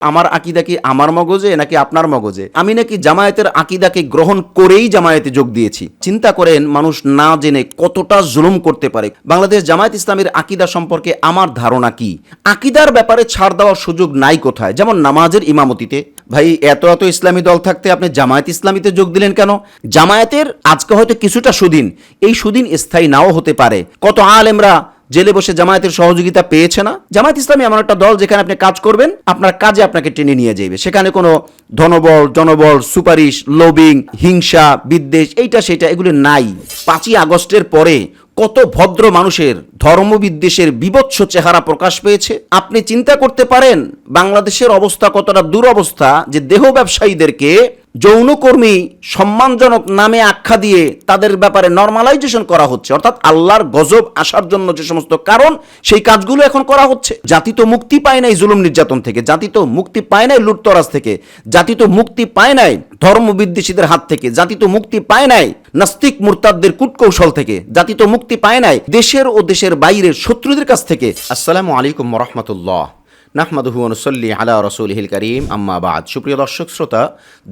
আমার আকিদা কি আমার মগজে নাকি আপনার মগজে? আমি নাকি জামায়াতের আকিদাকে গ্রহণ করেই জামায়াতে যোগ দিয়েছি। চিন্তা করেন, মানুষ না জেনে কতটা জুলুম করতে পারে। বাংলাদেশ জামায়াত ইসলামের আকিদা সম্পর্কে আমার ধারণা কি? আকিদার ব্যাপারে ছাড় দেওয়ার সুযোগ নাই কোথায়? যেমন নামাজের ইমামতিতে। ভাই, এত এত ইসলামী দল থাকতে আপনি জামায়াত ইসলামীতে যোগ দিলেন কেন? জামায়াতের আজকে হয়তো কিছুটা সুদিন। এই সুদিন স্থায়ী নাও হতে পারে। কত আলেমরা জেলে বসে জামায়াতের সহযোগিতা পেয়েছে না। জামায়াত ইসলামী এমন একটা দল যেখানে আপনি কাজ করবেন, আপনার কাজে আপনাকে টেনে নিয়ে যাবে সেখানে কোনো ধনবল, জনবল, সুপারিশ লোবিং হিংসা, বিদ্বেষ, এইটা সেটা এগুলো নাই। পাঁচই আগস্টের পরে কত ভদ্র মানুষের ধর্মবিদ্বেষের বিভৎস চেহারা প্রকাশ পেয়েছে। আপনি চিন্তা করতে পারেন, বাংলাদেশের অবস্থা কতটা দুরবস্থা যে দেহ ব্যবসায়ীদেরকে যৌনকর্মী সম্মানজনক নামে আখ্যা দিয়ে তাদের ব্যাপারে নর্মালাইজেশন করা হচ্ছে। অর্থাৎ আল্লাহর গজব আসার জন্য যে সমস্ত কারণ, সেই কাজগুলো এখন করা হচ্ছে। জাতি তো মুক্তি পায় নাই জুলুম নির্যাতন থেকে, জাতি তো মুক্তি পায় নাই লুটতরাজ থেকে, জাতি তো মুক্তি পায় নাই ধর্ম বিদ্বেষীদের হাত থেকে, জাতি তো মুক্তি পায় নাই নাস্তিক মুরতাদদের কূটকৌশল থেকে, জাতি তো মুক্তি পায় নাই দেশের ও দেশের বাইরের শত্রুদের কাছ থেকে। আসসালামু আলাইকুম রহমতুল্লাহ। নাহমাদুহু অনুসল্লি আলা রসুলহিল করিম। আম্মা বাদ। সুপ্রিয় দর্শক, শ্রোতা,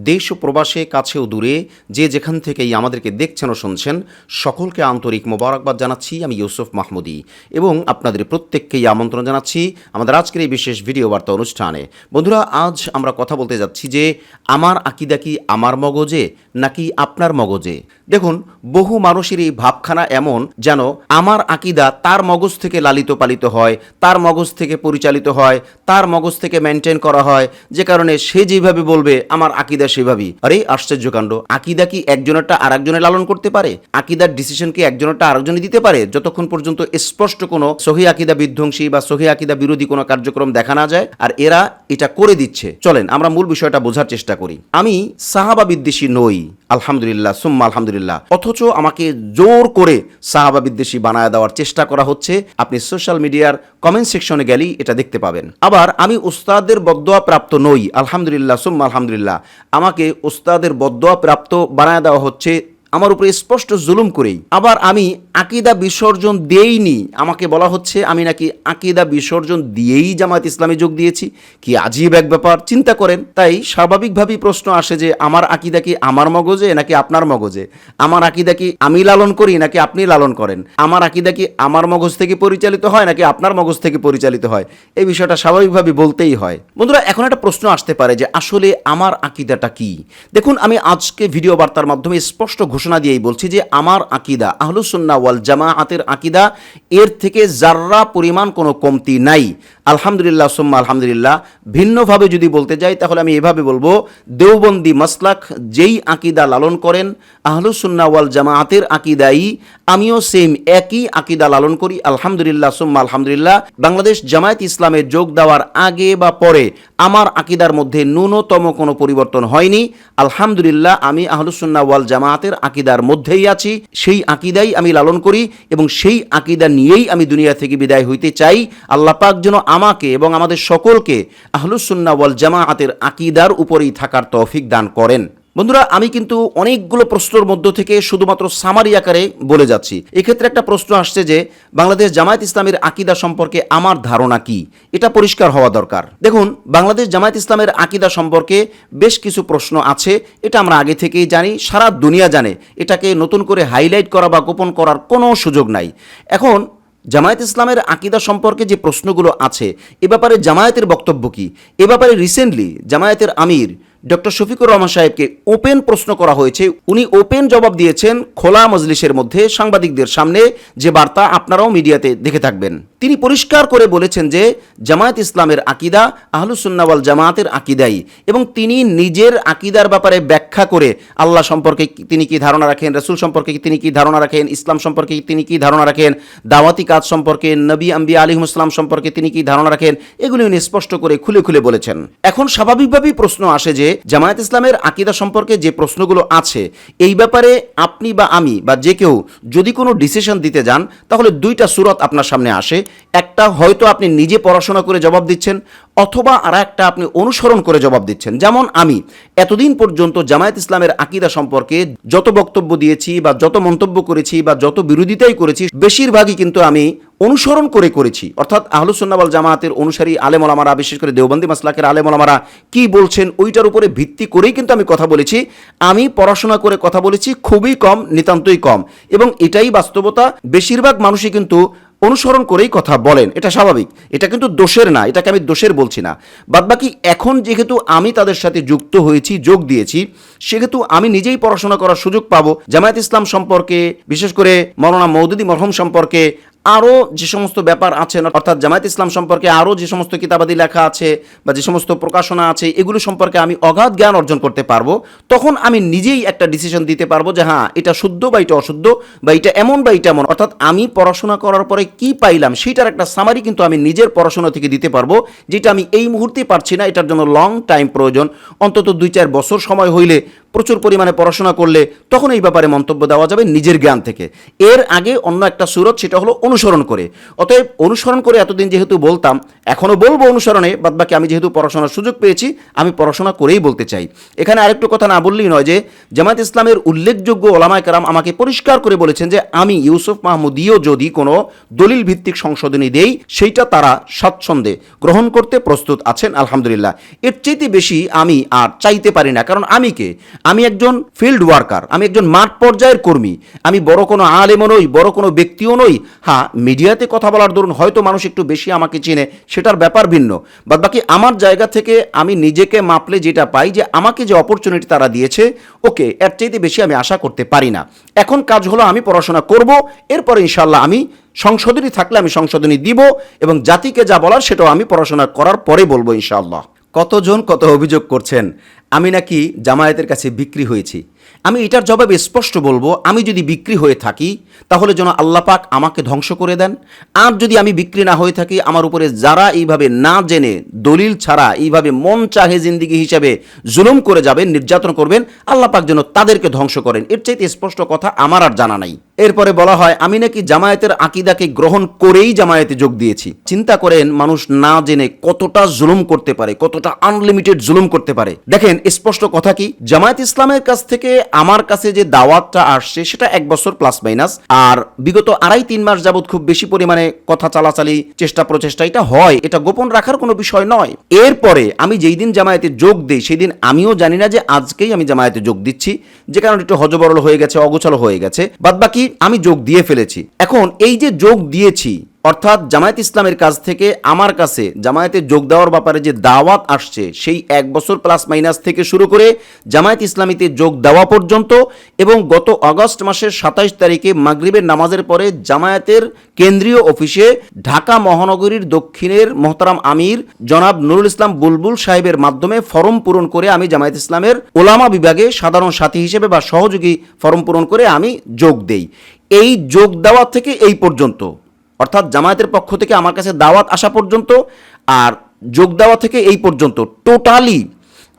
দেশ ও প্রবাসে কাছেও দূরে যে যেখান থেকেই আমাদেরকে দেখছেন ও শুনছেন, সকলকে আন্তরিক মোবারকবাদ জানাচ্ছি। আমি ইউসুফ মাহমুদি এবং আপনাদের প্রত্যেককেই আমন্ত্রণ জানাচ্ছি আমাদের আজকের এই বিশেষ ভিডিও বার্তা অনুষ্ঠানে। বন্ধুরা, আজ আমরা কথা বলতে যাচ্ছি যে, আমার আকিদা কি আমার মগজে নাকি আপনার মগজে? দেখুন, বহু মানুষের এই ভাবখানা এমন যেন আমার আকিদা তার মগজ থেকে লালিত পালিত হয়, তার মগজ থেকে পরিচালিত হয় তার মগজ থেকে মেনটেন করা হয়। যে কারণে সে যেভাবে বলবে, আমার আকিদা সেভাবেই আরে, আশ্চর্য কাণ্ড। আকিদা কি একজনেরটা আর একজনে লালন করতে পারে? আকিদার ডিসিশন কি একজনেরটা আরেকজনে দিতে পারে? যতক্ষণ পর্যন্ত স্পষ্ট কোনো সহি আকিদা বিধ্বংসী বা সহি আকিদা বিরোধী কোনো কার্যক্রম দেখা না যায়, আর এরা এটা করে দিচ্ছে। চলেন, আমরা মূল বিষয়টা বোঝার চেষ্টা করি। আমি সাহাবা বিদ্বেষী নই, আলহামদুলিল্লাহ, সুম্মা আলহামদুলিল্লাহ। অথচ আমাকে জোর করে সাহাবা বিদ্বেষী বানায় দেওয়ার চেষ্টা করা হচ্ছে। আপনি সোশ্যাল মিডিয়ার কমেন্ট সেকশনে গেলেই এটা দেখতে পাবেন। আবার আমি উস্তাদের বদোয়া প্রাপ্ত নই। আলহামদুলিল্লাহ, সুম্মা আলহামদুলিল্লাহ। আমাকে উস্তাদের বদোয়া প্রাপ্ত বানায় দেওয়া হচ্ছে আমার উপরে স্পষ্ট জুলুম করেই। আবার আমি আকিদা বিসর্জন দিয়েইনি আমাকে বলা হচ্ছে আমি নাকি আকিদা বিসর্জন দিয়েই জামাত ইসলামে যোগ দিয়েছি। কি আজীব এক ব্যাপার। চিন্তা করেন, তাই স্বাভাবিকভাবেই প্রশ্ন আসে যে আমার আকিদা কি আমার মগজে নাকি আপনার মগজে? আমার আকিদা কি আমি লালন করি নাকি আপনি লালন করেন? আমার আকিদা কি আমার মগজ থেকে পরিচালিত হয় নাকি আপনার মগজ থেকে পরিচালিত হয়? এই বিষয়টা স্বাভাবিকভাবে বলতেই হয়। বন্ধুরা, এখন একটা প্রশ্ন আসতে পারে যে আসলে আমার আকিদাটা কি? দেখুন, আমি আজকে ভিডিও বার্তার মাধ্যমে স্পষ্ট ঘোষণা দিয়েই বলছি যে আমার আকিদা আহলুসুন্না ওয়াল জামাআতের আকিদা, এর থেকে জাররা পরিমাণ কোনো কমতি নাই আলহামদুলিল্লাহ, সুম্মা আলহামদুলিল্লাহ। ভিন্নভাবে যদি বলতে যাই, তাহলে আমি এভাবে বলব, দেওবন্দি মাসলাক যেই আকিদা লালন করেন আহলুসুন্না ওয়াল জামাআতের আকিদাই, আমিও সেম একই আকিদা লালন করি, আলহামদুলিল্লাহ, সুম্মা আলহামদুলিল্লাহ। বাংলাদেশ জামায়াত ইসলামে যোগ দেওয়ার আগে বা পরে আমার আকিদার মধ্যে ন্যূনতম কোনো পরিবর্তন হয়নি। আলহামদুলিল্লাহ, আমি আহলুসুন্না ওয়াল জামায়াতের আকিদার মধ্যেই আছি, সেই আকিদাই আমি লালন করি এবং সেই আকিদা নিয়েই আমি দুনিয়া থেকে বিদায় হইতে চাই। আল্লাহ পাক যেন আমাকে এবং আমাদের সকলকে আহলুসুন্না ওয়াল জামায়াতের আকিদার উপরেই থাকার তৌফিক দান করেন। বন্ধুরা, আমি কিন্তু অনেকগুলো প্রশ্নের মধ্য থেকে শুধুমাত্র সামারি আকারে বলে যাচ্ছি। এক্ষেত্রে একটা প্রশ্ন আসছে যে, বাংলাদেশ জামায়াত ইসলামের আকিদা সম্পর্কে আমার ধারণা কি? এটা পরিষ্কার হওয়া দরকার। দেখুন, বাংলাদেশ জামায়াত ইসলামের আকিদা সম্পর্কে বেশ কিছু প্রশ্ন আছে, এটা আমরা আগে থেকেই জানি, সারা দুনিয়া জানে। এটাকে নতুন করে হাইলাইট করা বা গোপন করার কোনো সুযোগ নাই। এখন জামায়াত ইসলামের আকিদা সম্পর্কে যে প্রশ্নগুলো আছে, এ ব্যাপারে জামায়াতের বক্তব্য কী? এ ব্যাপারে রিসেন্টলি জামায়াতের আমির ডক্টর শফিকুর রহমান সাহেবকে ওপেন প্রশ্ন করা হয়েছে। উনি ওপেন জবাব দিয়েছেন খোলা মজলিসের মধ্যে সাংবাদিকদের সামনে। যে বার্তা আপনারাও মিডিয়াতে দেখে থাকবেন। তিনি পরিষ্কার করে বলেছেন যে, জামায়াত ইসলামের আকিদা আহলুসুন্নাওয়াল জামায়াতের আকিদাই এবং তিনি নিজের আকিদার ব্যাপারে ব্যাখ্যা করে আল্লাহ সম্পর্কে তিনি কি ধারণা রাখেন, রসুল সম্পর্কে তিনি কি ধারণা রাখেন, ইসলাম সম্পর্কে তিনি কি ধারণা রাখেন, দাওয়াতি কাজ সম্পর্কে নবী আম্বি আলিম ইসলাম সম্পর্কে তিনি কি ধারণা রাখেন, এগুলি উনি স্পষ্ট করে খুলে খুলে বলেছেন। এখন স্বাভাবিকভাবেই প্রশ্ন আসে যে জামায়াত ইসলামের আকিদা সম্পর্কে যে প্রশ্নগুলো আছে, এই ব্যাপারে আপনি বা আমি বা যে কেউ যদি কোনো ডিসিশন দিতে যান, তাহলে দুইটা সুরত আপনার সামনে আসে। একটা হয়তো আপনি নিজে পড়াশোনা করে জবাব দিচ্ছেন, অথবা আর একটা আপনি অনুসরণ করে জবাব দিচ্ছেন। যেমন আমি, এতদিন পর্যন্ত জামায়াত ইসলামের আকিদা সম্পর্কে যত বক্তব্য দিয়েছি বা যত মন্তব্য করেছি বা যত বিরোধিতাই করেছি, বেশিরভাগই কিন্তু আমি অনুসরণ করে করেছি। অর্থাৎ আহলুসুন্নাবাল জামায়াতের অনুসারী আলেমলামারা বিশেষ করে দেওবন্দি মাসলাকের আলেমলামারা কি বলছেন ওইটার উপরে ভিত্তি করেই কিন্তু আমি কথা বলেছি। আমি পড়াশোনা করে কথা বলেছি, খুবই কম, নিতান্তই কম। এবং এটাই বাস্তবতা, বেশিরভাগ মানুষই কিন্তু অনুসরণ করেই কথা বলেন। এটা স্বাভাবিক। এটা কিন্তু দোষের না, এটাকে আমি দোষের বলছি না। বাদবাকি এখন যেহেতু আমি তাদের সাথে যুক্ত হয়েছি, যোগ দিয়েছি, সেহেতু আমি নিজেই পড়াশোনা করার সুযোগ পাবো। জামায়াত ইসলাম সম্পর্কে, বিশেষ করে মৌলানা মৌদুদি মরহম সম্পর্কে আরও যে সমস্ত ব্যাপার আছেন অর্থাৎ জামায়াত ইসলাম সম্পর্কে আরও যে সমস্ত কিতাবাদি লেখা আছে বা যে সমস্ত প্রকাশনা আছে, এগুলো সম্পর্কে আমি অগাধ জ্ঞান অর্জন করতে পারব। তখন আমি নিজেই একটা ডিসিশন দিতে পারব যে হ্যাঁ এটা শুদ্ধ বা এটা অশুদ্ধ বা এটা এমন বা এটা এমন। অর্থাৎ আমি পড়াশোনা করার পরে কি পাইলাম সেটার একটা সামারি কিন্তু আমি নিজের পড়াশোনা থেকে দিতে পারব, যেটা আমি এই মুহূর্তে পারছি না, এটার জন্য লং টাইম প্রয়োজন। অন্তত দুই চার বছর সময় হইলে প্রচুর পরিমাণে পড়াশোনা করলে তখন এই ব্যাপারে মন্তব্য দেওয়া যাবে নিজের জ্ঞান থেকে। এর আগে অন্য একটা সুরত, সেটা হলো অনুসরণ করে। অতএব অনুসরণ করে এতদিন যেহেতু বলতাম এখনও বলব অনুসরণে, বাদবাকি আমি যেহেতু পড়াশোনার সুযোগ পেয়েছি, আমি পড়াশোনা করেই বলতে চাই। এখানে আরেকটু কথা না বললেই নয় যে, জামায়াত ইসলামের উল্লেখযোগ্য ওলামায় কারাম আমাকে পরিষ্কার করে বলেছেন যে, আমি ইউসুফ মাহমুদিও যদি কোনো দলিল ভিত্তিক সংশোধনী দেই, সেইটা তারা স্বাচ্ছন্দ্যে গ্রহণ করতে প্রস্তুত আছেন, আলহামদুলিল্লাহ। এর চাইতে বেশি আমি আর চাইতে পারি না। কারণ আমি কে? আমি একজন ফিল্ড ওয়ার্কার আমি একজন মাঠ পর্যায়ের কর্মী, আমি বড় কোনো আলেমও নই, বড় কোনো ব্যক্তিও নই। হ্যাঁ মিডিয়াতে কথা বলার দরুন হয়তো মানুষ একটু বেশি আমাকে চিনে, সেটার ব্যাপার ভিন্ন। বাদ বাকি আমার জায়গা থেকে আমি নিজেকে মাপলে যেটা পাই যে আমাকে যে অপরচুনিটি তারা দিয়েছে, ওকে, এর চাইতে বেশি আমি আশা করতে পারি না। এখন কাজ হলো আমি পড়াশোনা করব, এরপরে ইনশাল্লাহ আমি সংশোধনী থাকলে আমি সংশোধনী দিব এবং জাতিকে যা বলার সেটাও আমি পড়াশোনা করার পরে বলব ইনশাআল্লাহ। কতজন কত অভিযোগ করছেন? আমি নাকি জামায়াতের কাছে বিক্রি হয়েছি। আমি এটার জবাবে স্পষ্ট বলব, আমি যদি বিক্রি হয়ে থাকি, তাহলে যেন আল্লাহ পাক আমাকে ধ্বংস করে দেন। আর যদি আমি বিক্রি না হয়ে থাকি, আমার উপরে যারা এইভাবে না জেনে দলিল ছাড়া এইভাবে মন চাহে জিন্দিগি হিসাবে জুলুম করে যাবেন, নির্যাতন করবেন, আল্লাহ পাক যেন তাদেরকে ধ্বংস করেন। এর চাইতে স্পষ্ট কথা আমার আর জানা নাই। এরপরে বলা হয়, আমি নাকি জামায়াতের আকিদাকে গ্রহণ করেই জামায়াতে যোগ দিয়েছি। চিন্তা করেন, মানুষ না জেনে কতটা জুলুম করতে পারে, কতটা আনলিমিটেড জুলুম করতে পারে। দেখেন, স্পষ্ট কথা কি? জামায়াত ইসলামের কাছ থেকে আমার কাছে যে দাওয়াতটা আসছে, সেটা এক বছর প্লাস মাইনাস আর বিগত আড়াই তিন মাস যাবত খুব বেশি পরিমাণে কথা চালাচালি, চেষ্টা প্রচেষ্টা এটা হয়, এটা গোপন রাখার কোনো বিষয় নয়। এরপরে আমি যেই দিন জামায়াতে যোগ দিই, সেই দিন আমিও জানি না যে আজকেই আমি জামায়াতে যোগ দিচ্ছি। যে কারণে একটু হজবরল হয়ে গেছে, অগোছালো হয়ে গেছে। বাদবাকি আমি যোগ দিয়ে ফেলেছি। এখন এই যে যোগ দিয়েছি অর্থাৎ জামায়াত ইসলামের কাছ থেকে আমার কাছে জামায়াতে যোগ দেওয়ার ব্যাপারে যে দাওয়াত আসছে, সেই এক বছর প্লাস মাইনাস থেকে শুরু করে জামায়াত ইসলামীতে যোগ দেওয়া পর্যন্ত এবং গত আগস্ট মাসের সাতাইশ তারিখে মাগরিবের নামাজের পরে জামায়াতের কেন্দ্রীয় অফিসে ঢাকা মহানগরীর দক্ষিণের মোহতারাম আমির জনাব নুরুল ইসলাম বুলবুল সাহেবের মাধ্যমে ফর্ম পূরণ করে আমি জামায়াত ইসলামের ওলামা বিভাগে সাধারণ সাথী হিসেবে বা সহযোগী ফর্ম পূরণ করে আমি যোগ দেই। এই যোগ দেওয়া থেকে এই পর্যন্ত অর্থাৎ জামায়াতের পক্ষ থেকে আমার কাছে দাওয়াত আসা পর্যন্ত আর যোগ দেওয়া থেকে এই পর্যন্ত। টোটালি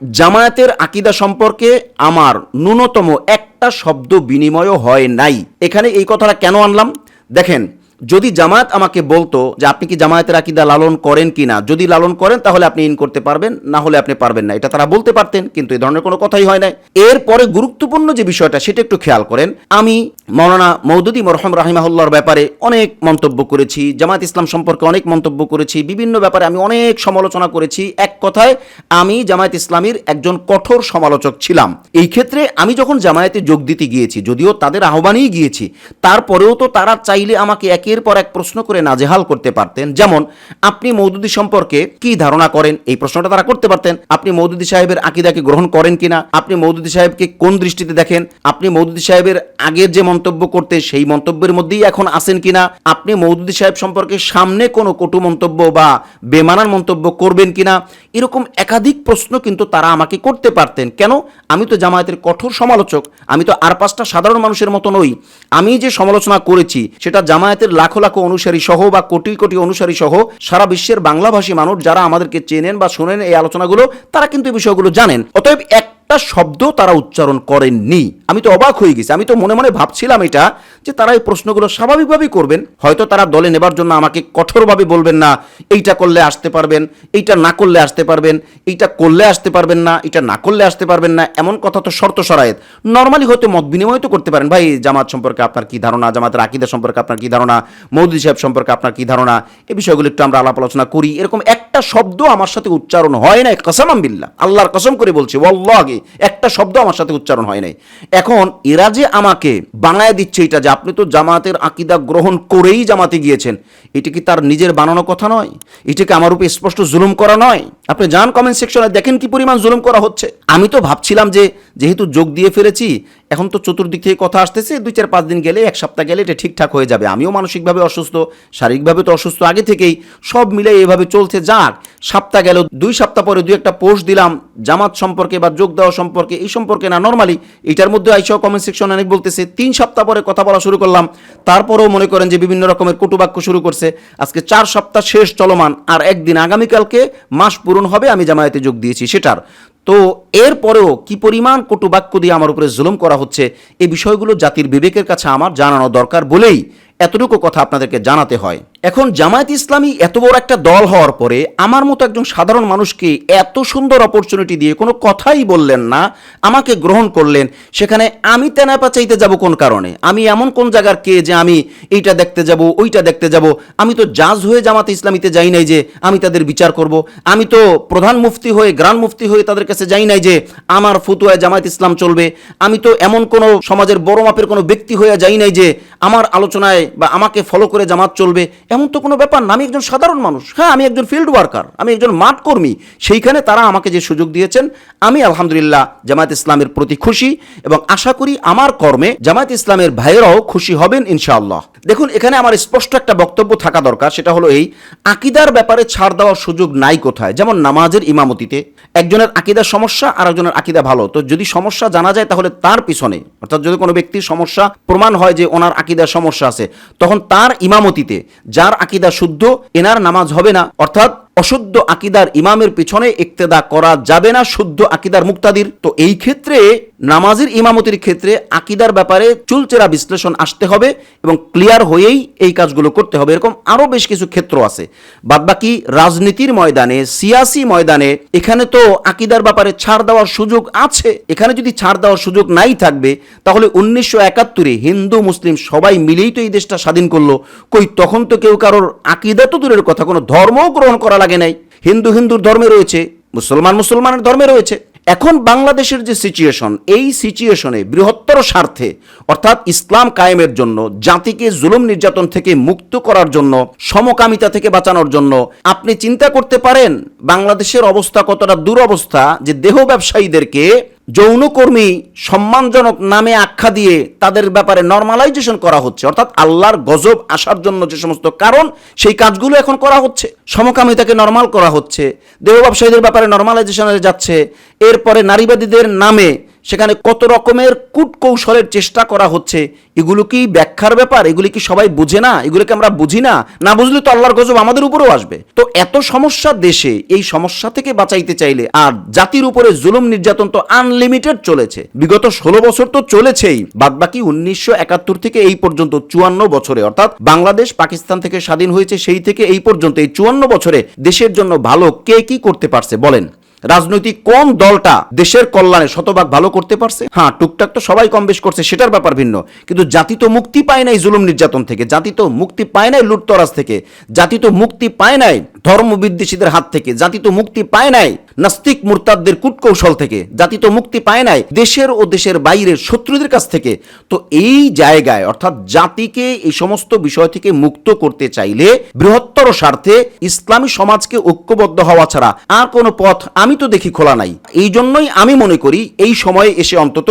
জামায়াতের আকিদা সম্পর্কে আমার ন্যূনতম একটা শব্দ বিনিময়ও হয় নাই। এখানে এই কথাটা কেন আনলাম? দেখেন যদি জামায়াত আমাকে বলতো যে আপনি কি জামায়াতের আকিদা লালন করেন কি না, যদি লালন করেন তাহলে আপনি ইন করতে পারবেন, না হলে আপনি পারবেন না। এটা তারা বলতে পারতেন, কিন্তু এই ধরনের কোনো কথাই হয় নাই। এরপরে গুরুত্বপূর্ণ যে বিষয়টা, সেটা একটু খেয়াল করেন। আমি মৌলানা মৌদুদি মরহম রাহিমাহুল্লার ব্যাপারে অনেক মন্তব্য করেছি, জামায়াত ইসলাম সম্পর্কে অনেক মন্তব্য করেছি, বিভিন্ন ব্যাপারে আমি অনেক সমালোচনা করেছি। এক কথায়, আমি জামায়াত ইসলামীর একজন কঠোর সমালোচক ছিলাম। এই ক্ষেত্রে আমি যখন জামায়াতে যোগ দিতে গিয়েছি, যদিও তাদের আহ্বানেই গিয়েছি, তারপরেও তো তারা চাইলে আমাকে একের পর এক প্রশ্ন করে নাজেহাল করতে পারতেন। যেমন, আপনি মৌদুদি সম্পর্কে কি ধারণা করেন? এই প্রশ্নটা তারা করতে পারতেন। আপনি মৌদুদি সাহেবের আকিদাকে গ্রহণ করেন কিনা? আপনি মৌদুদি সাহেবকে কোন দৃষ্টিতে দেখেন? আপনি মৌদুদি সাহেবের আগের যে মন্তব্য করতে, সেই মন্তব্যের মধ্যেই এখন আসেন কিনা? আপনি মৌদুদি সাহেব সম্পর্কে সামনে কোনো কটু মন্তব্য বা বেমানান মন্তব্য করবেন কিনা? এরকম একাধিক প্রশ্ন কিন্তু তারা আমাকে করতে পারতেন। কেন? আমি তো জামায়াতের কঠোর সমালোচক। আমি তো আর পাঁচটা সাধারণ মানুষের মতো নই। আমি যে সমালোচনা করেছি, সেটা জামায়াতের লাখো লাখো অনুসারী সহ বা কোটি কোটি অনুসারী সহ সারা বিশ্বের বাংলাভাষী মানুষ যারা আমাদেরকে চেনেন বা শোনেন এই আলোচনাগুলো, তারা কিন্তু এই বিষয়গুলো জানেন। অতএব এক একটা শব্দ তারা উচ্চারণ করেননি। আমি তো অবাক হয়ে গেছি। আমি তো মনে মনে ভাবছিলাম এটা যে তারা এই প্রশ্নগুলো স্বাভাবিকভাবেই করবেন। হয়তো তারা দলে নেবার জন্য আমাকে কঠোরভাবে বলবেন না, এইটা করলে আসতে পারবেন, এইটা না করলে আসতে পারবেন, এইটা করলে আসতে পারবেন না এটা না করলে আসতে পারবেন না, এমন কথা তো শর্ত সরায়েত নর্মালি হয়তো মত বিনিময় তো করতে পারেন। ভাই, জামাত সম্পর্কে আপনার কি ধারণা? জামাতের আকিদা সম্পর্কে আপনার কি ধারণা? মৌদুদি সাহেব সম্পর্কে আপনার কি ধারণা? এই বিষয়গুলো একটু আমরা আলাপ আলোচনা করি। এরকম একটা শব্দ আমার সাথে উচ্চারণ হয় নাই, কসম বিল্লাহ। আল্লাহর কসম করে বলছি, ওয়াল্লাহি। একটা শব্দ আমার সাথে উচ্চারণ হয় নাই। এখন এরা যে আমাকে বানায় দিচ্ছে এটা যে আপনি তো জামাতের আকিদা গ্রহণ করেই জামাতে গিয়েছেন, এটা কি তার নিজের বানানো কথা নয়? এটাকে আমার উপরে স্পষ্ট জুলুম করা নয়? আপনি যান কমেন্ট সেকশনে দেখেন কি পরিমাণ জুলুম করা হচ্ছে। আমি তো ভাবছিলাম যে যেহেতু যোগ দিয়ে ফেলেছি, এখন তো চতুর্দিক থেকে কথা আসতেছে, দুই চার পাঁচ দিন গেলে, এক সপ্তাহ গেলে এটা ঠিকঠাক হয়ে যাবে। আমিও মানসিকভাবে অসুস্থ, শারীরিকভাবে তো অসুস্থ, আগে থেকেই সব মিলে এভাবে চলছে। যাক, সপ্তাহ গেল, দুই সপ্তাহ পরে দুই একটা পোস্ট দিলাম, জামাত সম্পর্কে বা যোগ দেওয়া সম্পর্কে, এই সম্পর্কে না নর্মালি এটার মধ্যে আইসাও কমেন্ট সেকশন অনেক বলতেছে। তিন সপ্তাহ পরে কথা বলা শুরু করলাম, তারপরেও মনে করেন যে বিভিন্ন রকমের কটুবাক্য শুরু করছে। আজকে চার সপ্তাহ শেষ চলমান, আর একদিন আগামীকালকে মাস পূরণ হবে, আমি জামায়াতে যোগ দিয়েছি, সেটার। তো এরপরেও কি পরিমাণ কটুবাক্য দিয়ে আমার উপরে জুলুম করা হচ্ছে এই বিষয়গুলো জাতির বিবেকের কাছে আমার জানানো দরকার বলেই এতটুকু কথা আপনাদেরকে জানাতে হয়। এখন জামায়াত ইসলামী এত বড় একটা দল হওয়ার পরে আমার মতো একজন সাধারণ মানুষকে এত সুন্দর অপরচুনিটি দিয়ে কোনো কথাই বললেন না, আমাকে গ্রহণ করলেন, সেখানে আমি তেনা পাচাইতে যাব কোন কারণে? আমি এমন কোন জায়গার কে যে আমি এইটা দেখতে যাব, ওইটা দেখতে যাব? আমি তো জাজ হয়ে জামাতে ইসলামীতে যাই নাই যে আমি তাদের বিচার করব। আমি তো প্রধান মুফতি হয়ে গ্রান মুফতি হয়ে তাদের কাছে যাই নাই যে আমার ফতুয়ায় জামায়াত ইসলাম চলবে। আমি তো এমন কোনো সমাজের বড় মাপের কোনো ব্যক্তি হয়ে যাই নাই যে আমার আলোচনায় বা আমাকে ফলো করে জামাত চলবে। এমন তো কোনো ব্যাপার না, আমি একজন সাধারণ মানুষ। হ্যাঁ আমি একজন ফিল্ড ওয়ার্কার আমি একজন মাঠ কর্মী। সেইখানে তারা আমাকে যে সুযোগ দিয়েছেন, আমি আলহামদুলিল্লাহ জামায়াত ইসলামের প্রতি খুশি এবং আশা করি আমার কর্মে জামায়াত ইসলামের ভাইয়েরাও খুশি হবেন ইনশাআল্লাহ। দেখুন, এখানে আমার স্পষ্ট একটা বক্তব্য থাকা দরকার, সেটা হলো এই, আকিদার ব্যাপারে ছাড় দেওয়ার সুযোগ নাই কোথায়? যেমন নামাজের ইমামতিতে একজনের আকিদার সমস্যা আর একজনের আকিদা ভালো। তো যদি সমস্যা জানা যায়, তাহলে তার পিছনে, অর্থাৎ যদি কোনো ব্যক্তির সমস্যা প্রমাণ হয় যে ওনার আকিদার সমস্যা আছে, তখন তার ইমামতিতে, যার আকিদা শুদ্ধ, এনার নামাজ হবে না। অর্থাৎ অশুদ্ধ আকিদার ইমামের পিছনে ইক্তেদা করা যাবে না, শুদ্ধ আকিদার মুক্তাদির। তো এই ক্ষেত্রে নামাজের ইমামতির ক্ষেত্রে আকিদার ব্যাপারে চুলচেরা বিশ্লেষণ আসতে হবে এবং ক্লিয়ার হয়েই এই কাজগুলো করতে হবে। এরকম আরও বেশ কিছু ক্ষেত্র আছে। বাদবাকি রাজনীতির ময়দানে, সিয়াসি ময়দানে এখানে তো আকিদার ব্যাপারে ছাড় দেওয়ার সুযোগ আছে। এখানে যদি ছাড় দেওয়ার সুযোগ নাই থাকবে, তাহলে উনিশশো একাত্তরে হিন্দু, মুসলিম সবাই মিলেই তো এই দেশটা স্বাধীন করল। কই তখন তো কেউ কারোর আকিদা তো দূরের কথা, কোনো ধর্মও গ্রহণ করা লাগে নাই। হিন্দু হিন্দুর ধর্মে রয়েছে, মুসলমান মুসলমানের ধর্মে রয়েছে। এখন বাংলাদেশের যে সিচুয়েশন এই সিচুয়েশনে বৃহত্তর স্বার্থে, অর্থাৎ ইসলাম কায়েমের জন্য, জাতিকে জুলুম নির্যাতন থেকে মুক্ত করার জন্য, সমকামিতা থেকে বাঁচানোর জন্য, আপনি চিন্তা করতে পারেন, বাংলাদেশের অবস্থা কতটা দুরবস্থা যে দেহ ব্যবসায়ীদেরকে যৌনকর্মী সম্মানজনক নামে আখ্যা দিয়ে তাদের ব্যাপারে নর্মালাইজেশন করা হচ্ছে। অর্থাৎ আল্লাহর গজব আসার জন্য যে সমস্ত কারণ, সেই কাজগুলো এখন করা হচ্ছে। সমকামিতাকে নর্মাল করা হচ্ছে। দেহ ব্যবসায়ীদের ব্যাপারে নর্মালাইজেশনে যাচ্ছে। এরপরে নারীবাদীদের নামে সেখানে কত রকমের কূট কৌশলের চেষ্টা করা হচ্ছে? এগুলো কি ব্যাখ্যার ব্যাপার? এগুলি কি সবাই বুঝে না? এগুলোকে আমরা বুঝি না? না বুঝলে তো আল্লাহর গজব আমাদের উপরেও আসবে। তো এত সমস্যা দেশে, এই সমস্যা থেকে বাঁচাইতে চাইলে আর জাতির উপরে জুলুম নির্যাতন তো আনলিমিটেড চলেছে। বিগত ষোলো বছর তো চলেছেই। বাদবাকি উনিশশো একাত্তর থেকে এই পর্যন্ত চুয়ান্ন বছরে, অর্থাৎ বাংলাদেশ পাকিস্তান থেকে স্বাধীন হয়েছে সেই থেকে এই পর্যন্ত এই চুয়ান্ন বছরে দেশের জন্য ভালো কে কি করতে পারছে? বলেন। রাজনৈতিক কোন দলটা দেশের কল্যাণে শতভাগ ভালো করতে পারছে? হ্যাঁ টুকটাক তো সবাই কম বেশ করছে, সেটার ব্যাপার ভিন্ন। কিন্তু জাতি তো মুক্তি পায় নাই জুলুম নির্যাতন থেকে, জাতি তো মুক্তি পায় নাই লুটতরাজ থেকে, জাতি তো মুক্তি পায় নাই ধর্ম বিদ্বেষীদের হাত থেকে। জাতি তো মুক্তি পায় নাই, নাস্তিক মুরতাদদের কূটকৌশল থেকে। জাতি তো মুক্তি পায় নাই, দেশের ও দেশের বাইরের শত্রুদের কাছ থেকে। তো এই জায়গায়, অর্থাৎ জাতিকে এই সমস্ত বিষয় থেকে মুক্ত করতে চাইলে বৃহত্তর স্বার্থে ইসলামী সমাজকে ঐক্যবদ্ধ হওয়া ছাড়া আর কোনো পথ আমি তো দেখি খোলা নাই। এই জন্যই আমি মনে করি এই সময়ে এসে অন্তত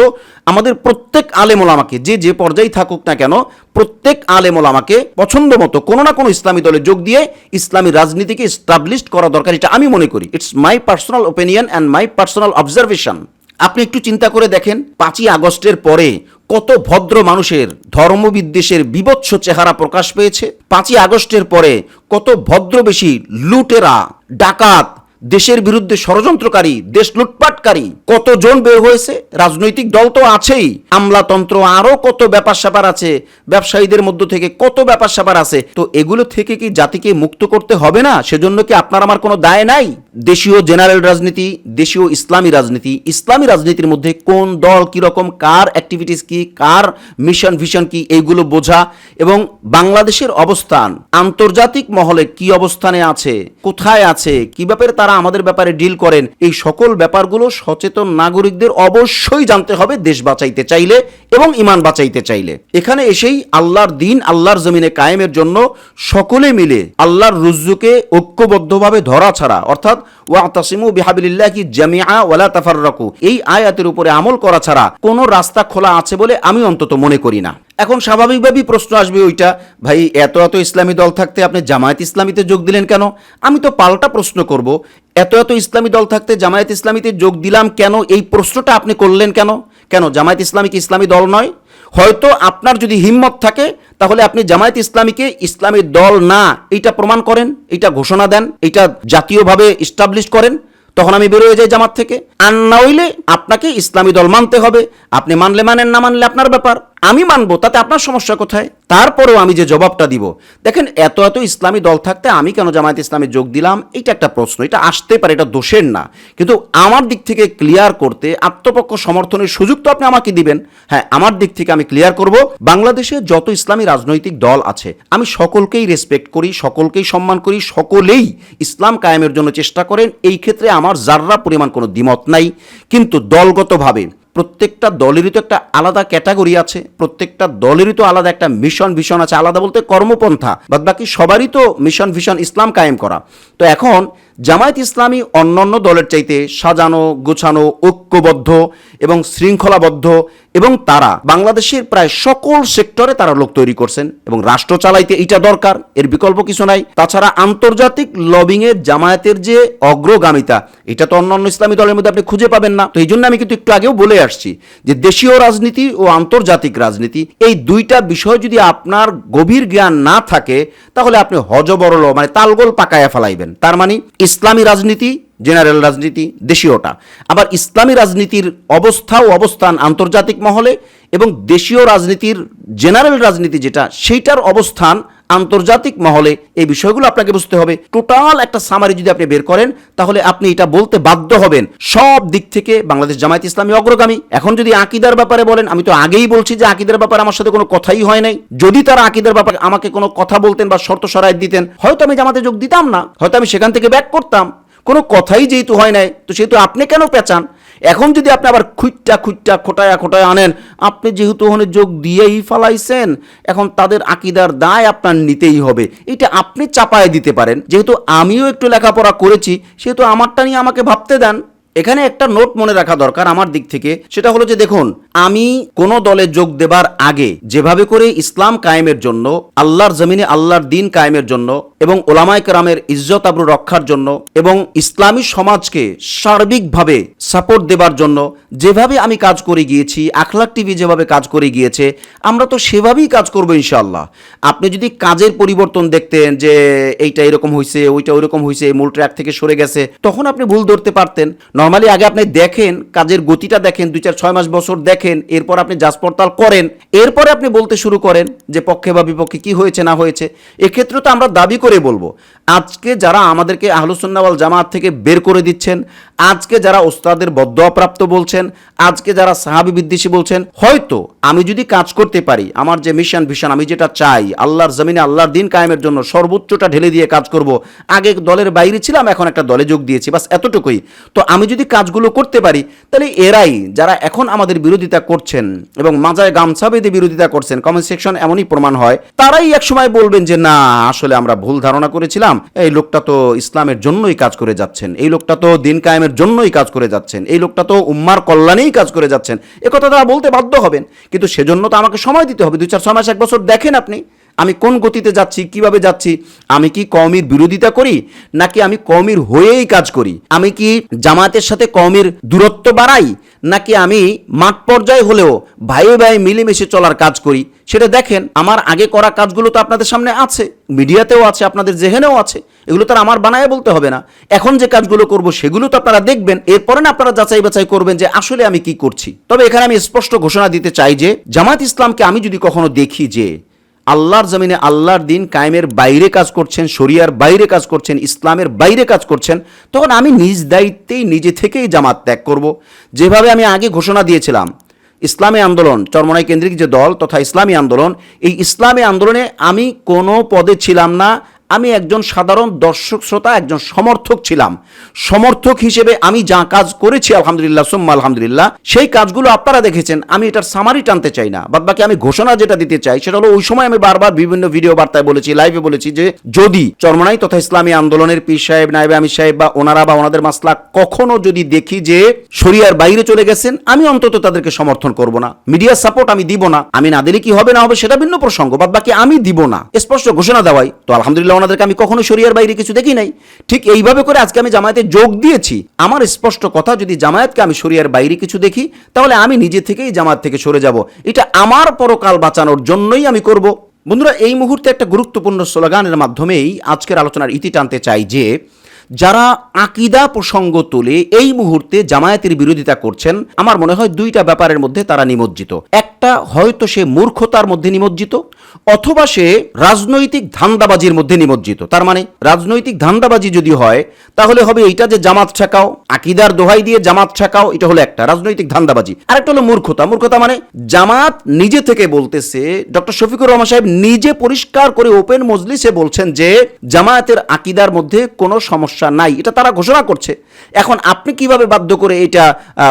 আমাদের প্রত্যেক আলেমোল আমাকে যে যে পর্যায়ে থাকুক না কেন, প্রত্যেক আলেমোল আমাকে পছন্দ মতো কোনো না কোনো ইসলামী দলে যোগ দিয়ে ইসলামী রাজনীতিকে স্টাবলিশড করা দরকার, এটা আমি মনে করি। It's my personal opinion and my personal observation আপনি একটু চিন্তা করে দেখেন, পাঁচই আগস্টের পরে কত ভদ্র মানুষের ধর্মবিদ্বেষের বিবৎস চেহারা প্রকাশ পেয়েছে। পাঁচই আগস্টের পরে কত ভদ্রবেশী লুটেরা, ডাকাত দেশের বিরুদ্ধে ষড়যন্ত্রকারী, দেশ লুটপাটকারী, কতজন বের হয়েছে? রাজনৈতিক দল তো আছেই। আমলাতন্ত্র আরও কত ব্যাপার স্যাপার আছে? ব্যবসায়ীদের মধ্য থেকে কত ব্যাপার স্যাপার আছে? তো এগুলো থেকে কি জাতিকে মুক্ত করতে হবে না? সেজন্য কি আপনার আমার কোনো দায় নাই? দেশীয় জেনারেল রাজনীতি, দেশীয় ইসলামী রাজনীতি, ইসলামী রাজনীতির মধ্যে কোন দল কি রকম কার অ্যাক্টিভিটিস কি, কার মিশন ভিশন কি, এইগুলো বোঝা এবং বাংলাদেশের অবস্থান, আন্তর্জাতিক মহলে কি অবস্থানে আছে, কোথায় আছে, কি ব্যাপারে তারা আমাদের ব্যাপারে ডিল করেন, এই সকল ব্যাপারগুলো সচেতন নাগরিকদের অবশ্যই জানতে হবে, দেশ বাঁচাইতে চাইলে এবং ইমান বাঁচাইতে চাইলে। এখানে এসেই আল্লাহর দিন, আল্লাহর জমিনে কায়েমের জন্য সকলে মিলে আল্লাহর রুজ্জুকে ঐক্যবদ্ধভাবে ধরা ছাড়া, অর্থাৎ ওয়াতাসিমু বিহাবিল্লাহ কি জামিআ ওয়ালা তাফাররাকু। এই আয়াতের উপরে আমল করা ছাড়া কোনো রাস্তা খোলা আছে বলে আমি অন্তত মনে করি না। এখন স্বাভাবিকভাবেই প্রশ্ন আসবে ওইটা, ভাই, এত এত ইসলামী দল থাকতে আপনি জামায়াত ইসলামীতে যোগ দিলেন কেন? আমি তো পাল্টা প্রশ্ন করব, এত এত ইসলামী দল থাকতে জামায়াত ইসলামীতে যোগ দিলাম কেন? এই প্রশ্নটা আপনি করলেন কেন? কেন, জামায়াত ইসলামী কি ইসলামী দল নয়? হয়তো আপনার যদি হিম্মত থাকে তাহলে আপনি জামায়াত ইসলামীকে ইসলামী দল না এটা প্রমাণ করেন এটা ঘোষণা দেন এটা জাতীয়ভাবে ইস্টাবলিশ করেন, তখন আমি বেরোয় যাই জামাত থেকে। আর না হইলে আপনাকে ইসলামী দল মানতে হবে। আপনি মানলে মানেন, না মানলে আপনার ব্যাপার। আমি মানবো, তাতে আপনার সমস্যা কোথায়? তারপরেও আমি যে জবাবটা দিব, দেখেন এত এত ইসলামী দল থাকতে আমি কেন জামায়াত ইসলামে যোগ দিলাম? এটা একটা প্রশ্ন, এটা আসতে পারে, এটা দোষের না। কিন্তু আমার দিক থেকে ক্লিয়ার করতে, আত্মপক্ষ সমর্থনের সুযোগ তো আপনি আমাকে দিবেন। হ্যাঁ আমার দিক থেকে আমি ক্লিয়ার করব, বাংলাদেশে যত ইসলামী রাজনৈতিক দল আছে, আমি সকলকেই রেসপেক্ট করি, সকলকেই সম্মান করি, সকলেই ইসলাম কায়েমের জন্য চেষ্টা করেন। এই ক্ষেত্রে আমার যাররা পরিমাণ কোনো দ্বিমত নাই। কিন্তু দলগতভাবে প্রত্যেকটা দলেরই তো একটা আলাদা ক্যাটাগরি আছে, প্রত্যেকটা দলেরই তো আলাদা একটা মিশন ভিশন আছে। আলাদা বলতে কর্মপন্থা বাদ বাকি সবারই তো মিশন ভিশন ইসলাম কায়েম করা। তো এখন জামায়াত ইসলামী অন্যান্য দলের চাইতে সাজানো, গোছানো, ঐক্যবদ্ধ এবং শৃঙ্খলাবদ্ধ এবং তারা বাংলাদেশের প্রায় সকল সেক্টরে তারা লোক তৈরি করছেন এবং রাষ্ট্র চালাইতে এটা দরকার, এর বিকল্প কিছু নাই। তাছাড়া আন্তর্জাতিক লবিংয়ের জামায়াতের যে অগ্রগামিতা, এটা তো অন্যান্য ইসলামী দলের মধ্যে আপনি খুঁজে পাবেন না। তো এই জন্য আমি কিন্তু একটু আগেও বলে আসছি যে দেশীয় রাজনীতি ও আন্তর্জাতিক রাজনীতি, এই দুইটা বিষয় যদি আপনার গভীর জ্ঞান না থাকে, তাহলে আপনি হজবরল মানে তালগোল পাকায়া ফেলাইবেন। তার মানে ইসলামী রাজনীতি, জেনারেল রাজনীতি দেশীয়টা আবার ইসলামী রাজনীতির অবস্থা ও অবস্থান আন্তর্জাতিক মহলে এবং দেশীয় রাজনীতির জেনারেল রাজনীতি যেটা, সেইটার অবস্থান আন্তর্জাতিক মহলে এই বিষয়গুলো আপনাকে বুঝতে হবে। টোটাল একটা সামারি যদি আপনি বের করেন, তাহলে আপনি এটা বলতে বাধ্য হবেন। সব দিক থেকে বাংলাদেশ জামায়াত ইসলামী অগ্রগামী। এখন যদি আকিদার ব্যাপারে বলেন, আমি তো আগেই বলছি যে আকিদার ব্যাপারে আমার সাথে কোনো কথাই হয় নাই। যদি তারা আকিদার ব্যাপারে আমাকে কোনো কথা বলতেন বা শর্ত সরাই দিতেন, হয়তো আমি জামাতে যোগ দিতাম না। হয়তো আমি সেখান থেকে ব্যাক করতাম। কোনো কথাই যেহেতু হয় নাই, তো সেহেতু আপনি কেন পেঁচান? এখন যদি আপনি আবার খুঁটটা খুঁটটা খোটায়া খোটায় আনেন, আপনি যেহেতু ওখানে যোগ দিয়েই ফালাইছেন, এখন তাদের আকিদার দায় আপনার নিতেই হবে। এটা আপনি চাপায় দিতে পারেন। যেহেতু আমিও একটু লেখাপড়া করেছি, সেহেতু আমারটা নিয়ে আমাকে ভাবতে দেন। এখানে একটা নোট মনে রাখা দরকার আমার দিক থেকে। সেটা হলো যে দেখুন আমি কোন দলে যোগ দেবার আগে যেভাবে করে ইসলাম কায়েমের জন্য, আল্লাহর জমিনে আল্লাহর দিন কায়েমের জন্য এবং ওলামায় কেরামের ইজ্জত আবরু রক্ষার জন্য এবং ইসলামী সমাজকে সার্বিকভাবে সাপোর্ট দেবার জন্য যেভাবে আমি কাজ করে গিয়েছি, আখলাক টিভি যেভাবে কাজ করে গিয়েছে, আমরা তো সেভাবেই কাজ করব ইনশাল্লাহ আপনি যদি কাজের পরিবর্তন দেখতেন যে এইটা এরকম হয়েছে ওইটা ওইরকম হয়েছে মূল ট্র্যাক থেকে সরে গেছে, তখন আপনি ভুল ধরতে পারতেন। নর্মালি আগে আপনি দেখেন, কাজের গতিটা দেখেন, দুই চার ছয় মাস বছর দেখেন এরপর আপনি যাচ পড়তাল করেন, এরপরে আপনি বলতে শুরু করেন যে পক্ষে বা বিপক্ষে কি হয়েছে, না হয়েছে। এক্ষেত্রে তো আমরা দাবি করে বলব, আজকে যারা আমাদেরকে আহলুসুন্নাওয়াল জামাত থেকে বের করে দিচ্ছেন, আজকে যারা ওস্তাদের বদ্ধপ্রাপ্ত বলছেন, আজকে যারা সাহাবি বিদ্বেষী বলছেন, হয়তো আমি যদি কাজ করতে পারি, আমার যে মিশন ভিশন আমি যেটা চাই, আল্লাহর জমিনে আল্লাহর দিন কায়েমের জন্য সর্বোচ্চটা ঢেলে দিয়ে কাজ করব, আগে দলের বাইরে ছিলাম, এখন একটা দলে যোগ দিয়েছি, বাস এতটুকুই। তো আমি যদি কাজগুলো করতে পারি, তাহলে এরাই যারা এখন আমাদের বিরোধিতা করছেন এবং মাজায় গামছা বেঁধে বিরোধিতা করছেন। কমেন্ট সেকশন এমনই প্রমাণ হয়। তারাই একসময় বলবেন যে, না, আসলে আমরা ভুল ধারণা করেছিলাম। এই লোকটা তো ইসলামের জন্যই কাজ করে যাচ্ছেন। এই লোকটা তো দিন কায়েমের জন্যই কাজ করে যাচ্ছেন। এই লোকটা তো উম্মার কল্যাণেই কাজ করে যাচ্ছেন। একথা কথা তারা বলতে বাধ্য হবেন। কিন্তু সেজন্য তো আমাকে সময় দিতে হবে। দুই চার, ছয় মাস, এক বছর দেখেন আপনি। আমি কোন গতিতে যাচ্ছি, কীভাবে যাচ্ছি, আমি কি কওমির বিরোধিতা করি, নাকি আমি কওমির হয়েই কাজ করি? আমি কি জামাতের সাথে কওমির দূরত্ব বাড়াই, নাকি আমি মাঠ পর্যায়ে হলেও ভাই ভাই মিলেমিশে চলার কাজ করি? সেটা দেখেন, আমার আগে করা কাজগুলো তো আপনাদের সামনে আছে, মিডিয়াতেও আছে, আপনাদের জেহেনেও আছে, এগুলো তো আমার বানায় বলতে হবে না। এখন যে কাজগুলো করব, সেগুলো তো আপনারা দেখবেন, এরপরে না আপনারা যাচাই বাছাই করবেন যে আসলে আমি কি করছি। তবে এখানে আমি স্পষ্ট ঘোষণা দিতে চাই যে জামাত ইসলামকে আমি যদি কখনো দেখি যে আল্লাহর জমিনে আল্লাহর দিন কায়েমের বাইরে কাজ করছেন, শরিয়ার বাইরে কাজ করছেন, ইসলামের বাইরে কাজ করছেন, তখন আমি নিজ দায়িত্বেই নিজে থেকেই জামাত ত্যাগ করব। যেভাবে আমি আগে ঘোষণা দিয়েছিলাম, ইসলামী আন্দোলন, চরমনাই কেন্দ্রিক যে দল তথা ইসলামী আন্দোলন, এই ইসলামী আন্দোলনে আমি কোনো পদে ছিলাম না আমি একজন সাধারণ দর্শক শ্রোতা, একজন সমর্থক ছিলাম। সমর্থক হিসেবে আমি যা কাজ করেছি, আলহামদুলিল্লাহ, সুম্মা আলহামদুলিল্লাহ, সেই কাজগুলো আপনারা দেখেছেন। আমি এটার সামারি টানতে চাই না। বাদ বাকি আমি ঘোষণা যেটা দিতে চাই, সেটা হলো ওই সময় আমি বারবার বিভিন্ন ভিডিও বার্তায় বলেছি লাইভে বলেছি যে যদি চরমনাই তথা ইসলামী আন্দোলনের পীর সাহেব নাইবে আমি সাহেব বা ওনারা বা ওনাদের মাসলা কখনো যদি দেখি যে শরিয়ার বাইরে চলে গেছেন, আমি অন্তত তাদেরকে সমর্থন করব না। মিডিয়া সাপোর্ট আমি দিব না। আমি না দিলে কি হবে, না হবে সেটা ভিন্ন প্রসঙ্গ। বাদ বাকি আমি দিব না। স্পষ্ট ঘোষণা দেওয়াই। তো আলহামদুলিল্লাহ ওনাদেরকে আমি কখনো শরিয়ার বাইরে কিছু দেখি নাই। ঠিক এইভাবে করে আজকে আমি জামায়াতে যোগ দিয়েছি। আমার স্পষ্ট কথা, যদি জামায়াতকে আমি শরিয়ার বাইরে কিছু দেখি, তাহলে আমি নিজে থেকেই জামায়াত থেকে সরে যাব। এটা আমার পরকাল বাঁচানোর জন্যই আমি করব। বন্ধুরা, এই মুহূর্তে একটা গুরুত্বপূর্ণ স্লোগানের মাধ্যমেই আজকের আলোচনার ইতি টানতে চাই যে যারা আকিদা প্রসঙ্গ তুলে এই মুহূর্তে জামায়াতের বিরোধিতা করছেন, আমার মনে হয় দুইটা ব্যাপারের মধ্যে তারা নিমজ্জিত। একটা হয়তো সে মূর্খতার মধ্যে নিমজ্জিত, অথবা সে রাজনৈতিক ধান্দাবাজির মধ্যে নিমজ্জিত। তার মানে রাজনৈতিক ধান্দাবাজি যদি হয়, তাহলে হবে এইটা যে জামাত ঠেকাও, আকিদার দোহাই দিয়ে জামাত ঠেকাও, এটা হলো একটা, রাজনৈতিক ধান্দাবাজি। আরেকটা হলো মূর্খতা। মূর্খতা মানে জামাত নিজে থেকে বলতেছে, ডক্টর শফিকুর রহমান সাহেব নিজে পরিষ্কার করে ওপেন মজলিসে বলছেন যে, জামায়াতের আকিদার মধ্যে কোনো সমস্যা নাই, এটা তারা ঘোষণা করছে। এখন আপনি কীভাবে বাধ্য করে এটা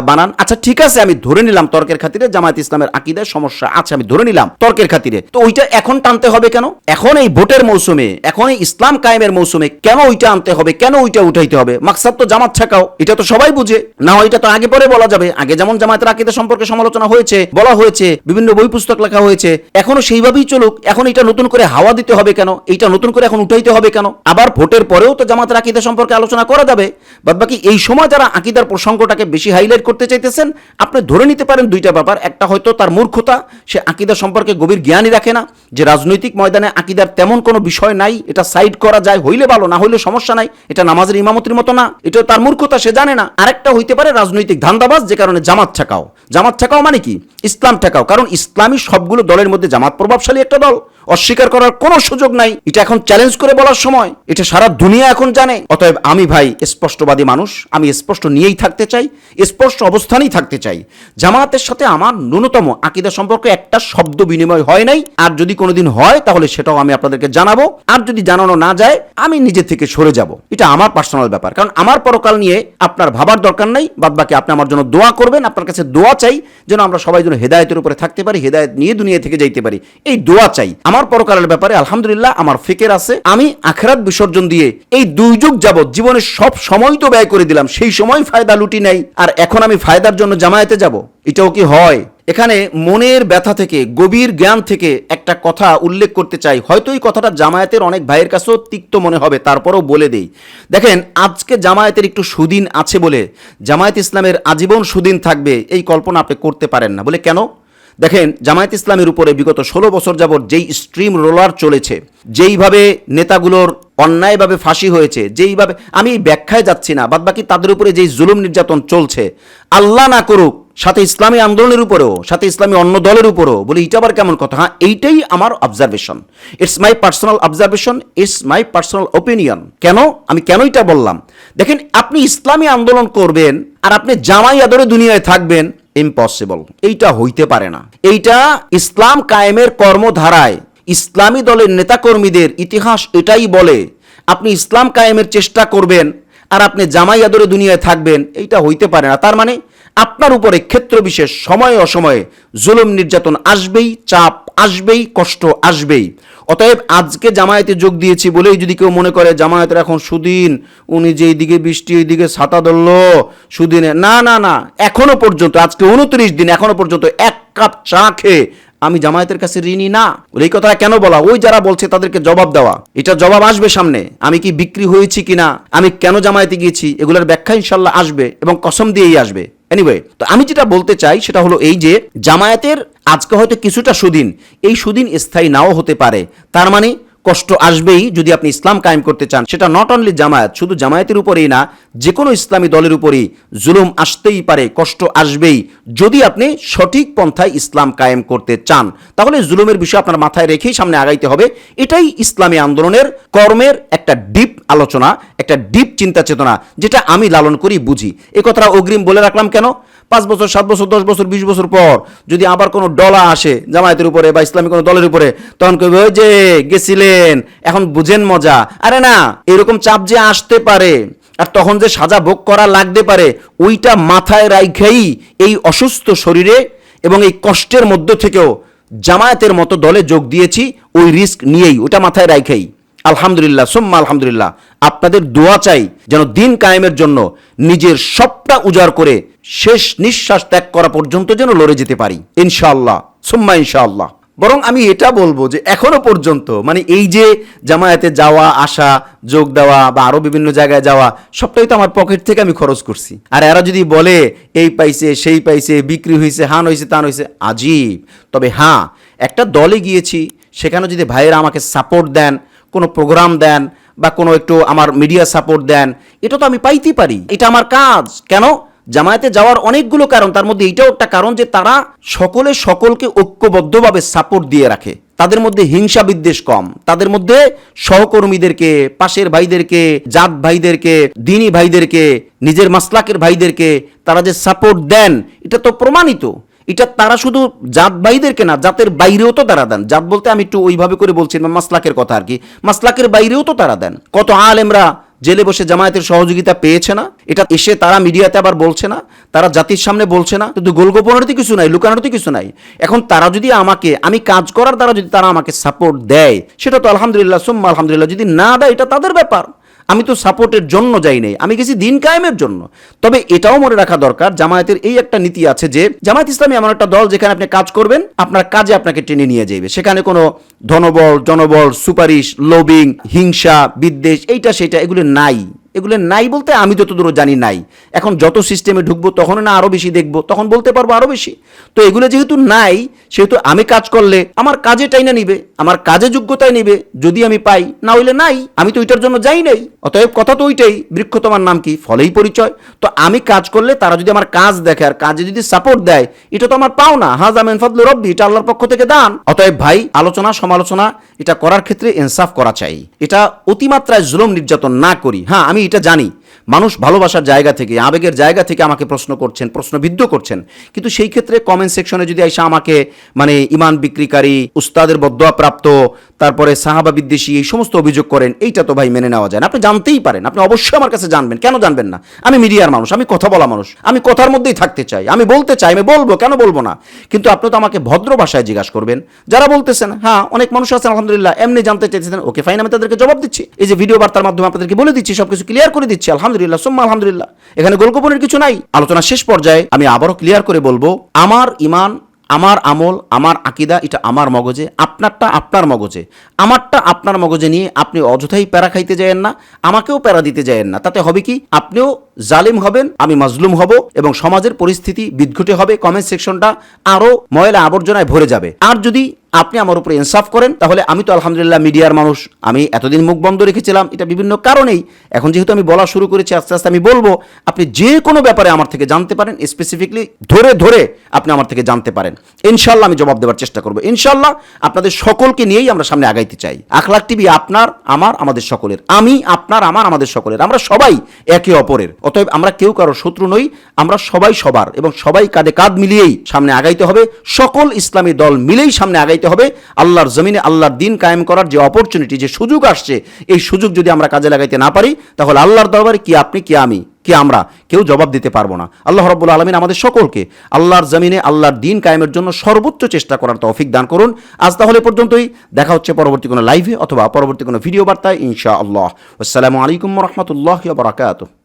বানান? আচ্ছা ঠিক আছে, আমি ধরে নিলাম তর্কের খাতিরে জামায়াত ইসলামের আকিদার সমস্যা আছে, আমি ধরে নিলাম তর্কের খাতিরে। তো ওইটা এখন টানতে হবে কেন? এখন এই ভোটের মৌসুমে, এখন এই ইসলাম কায়েমের মৌসুমে কেন ওইটা আনতে হবে, কেন ওইটা উঠাইতে হবে? মাকসাদ তো জামাত ছাকাও এটা তো সবাই বুঝে। না এটা তো আগে পরে বলা যাবে। আগে যেমন জামায়াতের আকিদা সম্পর্কে সমালোচনা হয়েছে, বলা হয়েছে, বিভিন্ন বই পুস্তক লেখা হয়েছে, এখনও সেইভাবেই চলুক। এখন এটা নতুন করে হাওয়া দিতে হবে কেন? এইটা নতুন করে এখন উঠাইতে হবে কেন? আবার ভোটের পরেও তো জামাতের আকিদা সম্পর্কে আলোচনা করা যাবে বাদ বাকি এই সময় যারা আকিদার প্রসঙ্গটাকে বেশি হাইলাইট করতে চাইতেছেন, আপনি ধরে নিতে পারেন দুইটা ব্যাপার। একটা হয়তো তার মূর্খতা, সে আকিদা সম্পর্কে গভীর জ্ঞানই রাখে না, যে রাজনৈতিক ময়দানে আকিদার তেমন কোনো বিষয় নাই, এটা সাইড করা যায়, হইলে ভালো, না হইলে সমস্যা নাই, এটা নামাজের ইমামতির মতো না এটা তার মূর্খতা, সে জানে না। আরেকটা হইতে পারে রাজনৈতিক ধান্দাবাজ, যে কারণে জামাত ঠেকাও। জামাত ঠেকাও মানে কি? ইসলাম ঠেকাও, কারণ ইসলামী সবগুলো দলের মধ্যে জামাত প্রভাবশালী একটা দল। অস্বীকার করার কোনো সুযোগ নাই। এটা এখন চ্যালেঞ্জ করে বলার সময়। এটা সারা দুনিয়া এখন জানে। অতএব আমি ভাই স্পষ্টবাদী মানুষ। আমি স্পষ্ট নিয়েই থাকতে চাই। স্পষ্ট অবস্থানেই থাকতে চাই। জামায়াতের সাথে আমার ন্যূনতম আকিদা সম্পর্কে একটা শব্দ বিনিময় হয় নাই। আর যদি কোনোদিন হয়, তাহলে সেটাও আমি আপনাদেরকে জানাব। আর যদি জানানো না যায়, আমি নিজে থেকে সরে যাব। এটা আমার পার্সোনাল ব্যাপার। কারণ আমার পরকাল নিয়ে আপনার ভাবার দরকার নাই। বাদ বাকি আপনি আমার জন্য দোয়া করবেন। আপনার কাছে দোয়া চাই। যেন আমরা সবাই যেন হেদায়তের উপরে থাকতে পারি, হেদায়ত নিয়ে দুনিয়া থেকে যাইতে পারি। এই দোয়া চাই। আমার পরকালের ব্যাপারে আলহামদুলিল্লাহ আমার ফিকের আছে। আমি আখেরাত বিসর্জন দিয়ে এই দুই যুগ যাবৎ জীবনের সব সময় তো ব্যয় করে দিলাম। সেই সময় ফায়দা লুটি নাই। আর এখন আমি ফায়দার জন্য জামায়াতে যাব। এটাও কি হয়? এখানে মনের ব্যথা থেকে, গভীর জ্ঞান থেকে একটা কথা উল্লেখ করতে চাই। হয়তো এই কথাটা জামায়াতের অনেক ভাইয়ের কাছেও তিক্ত মনে হবে, তারপরেও বলে দেই। দেখেন, আজকে জামায়াতের একটু সুদিন আছে বলে, জামায়াত ইসলামের আজীবন সুদিন থাকবে, এই কল্পনা আপনি করতে পারেন না। বলে কেন? দেখেন, জামায়াত ইসলামের উপরে বিগত ষোলো বছর যাবৎ যেই স্ট্রিম রোলার চলেছে, যেইভাবে নেতাগুলোর অন্যায়ভাবে ফাঁসি হয়েছে, যেইভাবে, আমি ব্যাখ্যায় যাচ্ছি না, বাদবাকি তাদের উপরে যেই জুলুম নির্যাতন চলছে, আল্লাহ না করুক, সাথে ইসলামী আন্দোলনের উপরেও, সাথে ইসলামী অন্য দলের উপরেও, বলে এইটা আবার কেমন কথা? হ্যাঁ এইটাই আমার observation it's my personal observation it's my personal opinion কেন? আমি কেন এটা বললাম? দেখেন, আপনি ইসলামী আন্দোলন করবেন, আর আপনি জামাই আদরে দুনিয়ায় থাকবেন ইম্পসিবল এইটা হইতে পারে না। এইটা ইসলাম কায়েমের কর্মধারায়, ইসলামী দলের নেতাকর্মীদের ইতিহাস এটাই বলে, আপনি ইসলাম কায়েমের চেষ্টা করবেন আর আপনি জামাই আদরে দুনিয়ায় থাকবেন, এইটা হইতে পারে না। তার মানে আপনার উপরে ক্ষেত্র বিশেষ সময়ে অসময়ে জুলুম নির্যাতন আসবেই, চাপ আসবেই, কষ্ট আসবেই। অতএব আজকে জামায়াতে যোগ দিয়েছি বলেই যদি কেউ মনে করে, জামায়াতের এখন সুদিন, উনি যে এইদিকে বৃষ্টি এইদিকে ছাতা ধরলো, সুদিনে না না না, এখনও পর্যন্ত, আজকে উনত্রিশ দিন, এখনও পর্যন্ত এক কাপ চা খেয়ে আমি জামায়াতের কাছে ঋণী না। এই কথাটা কেন বলা? ওই যারা বলছে তাদেরকে জবাব দেওয়া। এটা জবাব আসবে সামনে। আমি কি বিক্রি হয়েছি কিনা? আমি কেন জামায়াতে গিয়েছি? এগুলোর ব্যাখ্যা ইনশাল্লাহ আসবে এবং কসম দিয়েই আসবে। এনিওয়ে তো আমি যেটা বলতে চাই সেটা হলো এই যে জামায়াতের আজকে হয়তো কিছুটা সুদিন, এই সুদিন স্থায়ী নাও হতে পারে। তার মানে কষ্ট আসবেই যদি আপনি ইসলাম কায়েম করতে চান। সেটা নট অনলি জামায়াত, শুধু জামায়াতের উপরেই না যে কোনো ইসলামী দলের উপরেই জুলুম আসতেই পারে, কষ্ট আসবেই। যদি আপনি সঠিক পন্থায় ইসলাম কায়েম করতে চান, তাহলে জুলুমের বিষয় আপনার মাথায় রেখেই সামনে আগাইতে হবে। এটাই ইসলামী আন্দোলনের কর্মের একটা ডিপ আলোচনা, একটা ডিপ চিন্তা চেতনা, যেটা আমি লালন করি বুঝি। এ কথাটা অগ্রিম বলে রাখলাম কেন? পাঁচ বছর, সাত বছর, দশ বছর, বিশ বছর পর যদি আবার কোনো ডলা আসে জামায়াতের উপরে বা ইসলামী কোনো দলের উপরে, তখন ওই যে গেছিলেন এখন বুঝেন মজা। আরে না, এরকম চাপ যে আসতে পারে, আর তখন যে সাজা ভোগ করা লাগতে পারে, ওইটা মাথায় রাইখেই এই অসুস্থ শরীরে এবং এই কষ্টের মধ্য থেকেও জামায়াতের মতো দলে যোগ দিয়েছি, ওই রিস্ক নিয়েই, ওটা মাথায় রাইখেই। আলহামদুলিল্লাহ, সোম্মা আলহামদুলিল্লাহ। আপনাদের দোয়া চাই যেন দিন কায়েমের জন্য নিজের সবটা উজাড় করে শেষ নিঃশ্বাস ত্যাগ করা পর্যন্ত যেন লড়ে যেতে পারি। ইনশাআল্লাহ, সোম্মা ইনশাআল্লাহ। বরং আমি এটা বলব যে এখনও পর্যন্ত মানে এই যে জামায়াতে যাওয়া, আসা, যোগ দেওয়া বা আরও বিভিন্ন জায়গায় যাওয়া, সবটাই তো আমার পকেট থেকে আমি খরচ করছি। আর এরা যদি বলে, এই পাইছে, সেই পাইছে, বিক্রি হয়েছে হান হয়েছে তান হয়েছে আজীব। তবে হ্যাঁ একটা দলে গিয়েছি, সেখানে যদি ভাইয়েরা আমাকে সাপোর্ট দেন, কোনো প্রোগ্রাম দেন বা কোনো একটু আমার মিডিয়া সাপোর্ট দেন, এটা তো আমি পাইতেই পারি। এটা আমার কাজ। কেন? জামায়াতে যাওয়ার অনেকগুলো কারণ, তার মধ্যে এইটাও একটা কারণ যে তারা সকলে সকলকে ঐক্যবদ্ধভাবে সাপোর্ট দিয়ে রাখে। তাদের মধ্যে হিংসা বিদ্বেষ কম। তাদের মধ্যে সহকর্মীদেরকে, পাশের ভাইদেরকে, জাত ভাইদেরকে, দিনী ভাইদেরকে, নিজের মাসলাকের ভাইদেরকে তারা যে সাপোর্ট দেন, এটা তো প্রমাণিত। এটা তারা শুধু জাত ভাইদেরকে না, জাতের বাইরেও তো তারা দেন। জাত বলতে আমি একটু ওইভাবে করে বলছি, মাসলাকের কথা আর কি। মাসলাকের বাইরেও তো তারা দেন। কত আলেমরা জেলে বসে জামায়াতের সহযোগিতা পেয়েছে না। এটা এসে তারা মিডিয়াতে আবার বলছে না, তারা জাতির সামনে বলছে না। কিন্তু গোলগোপনের তো কিছু নাই লুকানোর তো কিছু নাই। এখন তারা যদি আমাকে, আমি কাজ করার দ্বারা যদি তারা আমাকে সাপোর্ট দেয়, সেটা তো আলহামদুলিল্লাহ, সুম্মা আলহামদুলিল্লাহ, যদি না দেয়, এটা তাদের ব্যাপার। আমি তো সাপোর্টের জন্য যাই নাই, আমি গেছি দিন কায়েমের জন্য। তবে এটাও মনে রাখা দরকার, জামায়াতের এই একটা নীতি আছে যে, জামায়াত ইসলামী এমন একটা দল যেখানে আপনি কাজ করবেন, আপনার কাজে আপনাকে টেনে নিয়ে যাবে সেখানে কোনো ধনবল, জনবল, সুপারিশ লোবিং হিংসা, বিদ্বেষ, এইটা, সেটা, এগুলো নাই। এগুলো নাই বলতে আমি যতদূর জানি নাই। এখন যত সিস্টেমে ঢুকবো তখন না আরও বেশি দেখব, তখন বলতে পারব আরও বেশি। তো এগুলো যেহেতু নাই, সেহেতু আমি কাজ করলে আমার কাজে টাইনা নিবে, আমার কাজে যোগ্যতায় নিবে, যদি আমি পাই, না হইলে নাই, আমি তো ওইটার জন্য যাই নাই। অতএব কথা তো ওইটাই বৃক্ষ তোমার নাম কি? ফলেই পরিচয়। তো আমি কাজ করলে তারা যদি আমার কাজ দেখে আর কাজে যদি সাপোর্ট দেয়, এটা তো আমার পাও না হাজ আমেন ফদলু রব্বি, এটা আল্লাহর পক্ষ থেকে দান। অতএব ভাই, আলোচনা, সমালোচনা, এটা করার ক্ষেত্রে ইনসাফ করা চাই। এটা অতিমাত্রায় জুলুম নির্যাতন না করি। হ্যাঁ আমি এটা জানি। মানুষ ভালোবাসার জায়গা থেকে, আবেগের জায়গা থেকে আমাকে প্রশ্ন করছেন, প্রশ্নবিদ্ধ করছেন। কিন্তু সেই ক্ষেত্রে কমেন্ট সেকশনে যদি এসে আমাকে মানে ইমান বিক্রিকারী, উস্তাদের বদয়া প্রাপ্ত, তারপরে সাহাবা বিদ্বেষী এই সমস্ত অভিযোগ করেন, এইটা তো ভাই মেনে নেওয়া যায় না। আপনি জানতেই পারেন, আপনি অবশ্যই আমার কাছে জানবেন। কেন জানবেন না? আমি মিডিয়ার মানুষ, আমি কথা বলা মানুষ, আমি কথার মধ্যেই থাকতে চাই, আমি বলতে চাই, আমি বলব, কেন বলব না? কিন্তু আপনি তো আমাকে ভদ্র ভাষায় জিজ্ঞাসা করবেন। যারা বলতেছেন হ্যাঁ অনেক মানুষ আছেন, আলহামদুলিল্লাহ, এমনি জানতে চাইতেছেন ওকে ফাইন আমি তাদেরকে জবাব দিচ্ছি। এই যে ভিডিও বার্তার মাধ্যমে আপনাদেরকে বলে দিচ্ছি, সবকিছু ক্লিয়ার করে দিচ্ছি, আলহামদুলিল্লাহ। সোম্মা আলহামদুলিল্লাহ। এখানে গোলগোপনের কিছু নাই। আলোচনা শেষ পর্যায়ে আমি আবারও ক্লিয়ার করে বলব, আমার ইমান, আমার আমল, আমার আকিদা, এটা আমার মগজে, আপনারটা আপনার মগজে। আমারটা আপনার মগজে নিয়ে আপনি অযথাই প্যারা খাইতে যায়েন না, আমাকেও প্যারা দিতে যায়েন না। তাতে হবে কি? আপনিও জালিম হবেন, আমি মাজলুম হব এবং সমাজের পরিস্থিতি বিদ্ঘটে হবে। কমেন্ট সেকশনটা আরও ময়লা আবর্জনায় ভরে যাবে। আর যদি আপনি আমার উপরে ইনসাফ করেন, তাহলে আমি তো আলহামদুলিল্লাহ মিডিয়ার মানুষ। আমি এতদিন মুখ বন্ধ রেখেছিলাম, এটা বিভিন্ন কারণেই। এখন যেহেতু আমি বলা শুরু করেছি, আস্তে আস্তে আমি বলব, আপনি যে কোনো ব্যাপারে আমার থেকে জানতে পারেন স্পেসিফিকলি ধরে ধরে আপনি আমার থেকে জানতে পারেন। ইনশাল্লাহ আমি জবাব দেওয়ার চেষ্টা করব। ইনশাল্লাহ আপনাদের সকলকে নিয়েই আমরা সামনে আগাইতে চাই। আখলাক টিভি আপনার, আমার, আমাদের সকলের। আমি, আপনার, আমার, আমাদের সকলের। আমরা সবাই একে অপরের। অতএব আমরা কেউ কারও শত্রু নই, আমরা সবাই সবার এবং সবাই কাঁধে কাঁধ মিলিয়েই সামনে আগাইতে হবে। সকল ইসলামী দল মিলেই সামনে আগাইতে হবে, আল্লাহর জমিনে আল্লাহর দিন কায়েম করার যে অপরচুনিটি যে সুযোগ আসছে, এই সুযোগ যদি আমরা কাজে লাগাইতে না পারি, তাহলে আল্লাহর দরবারে কি আপনি, কি আমি, কি আমরা, কেউ জবাব দিতে পারব না। আল্লাহ রব্বুল আলমিন আমাদের সকলকে আল্লাহর জমিনে আল্লাহর দিন কায়েমের জন্য সর্বোচ্চ চেষ্টা করার তৌফিক দান করুন। আজ তাহলে পর্যন্তই, দেখা হচ্ছে পরবর্তী কোনো লাইভে অথবা পরবর্তী কোনো ভিডিও বার্তায় ইনশা আল্লাহ আসসালামু আলাইকুম রহমতুল্লাহ বারাকাতুহ।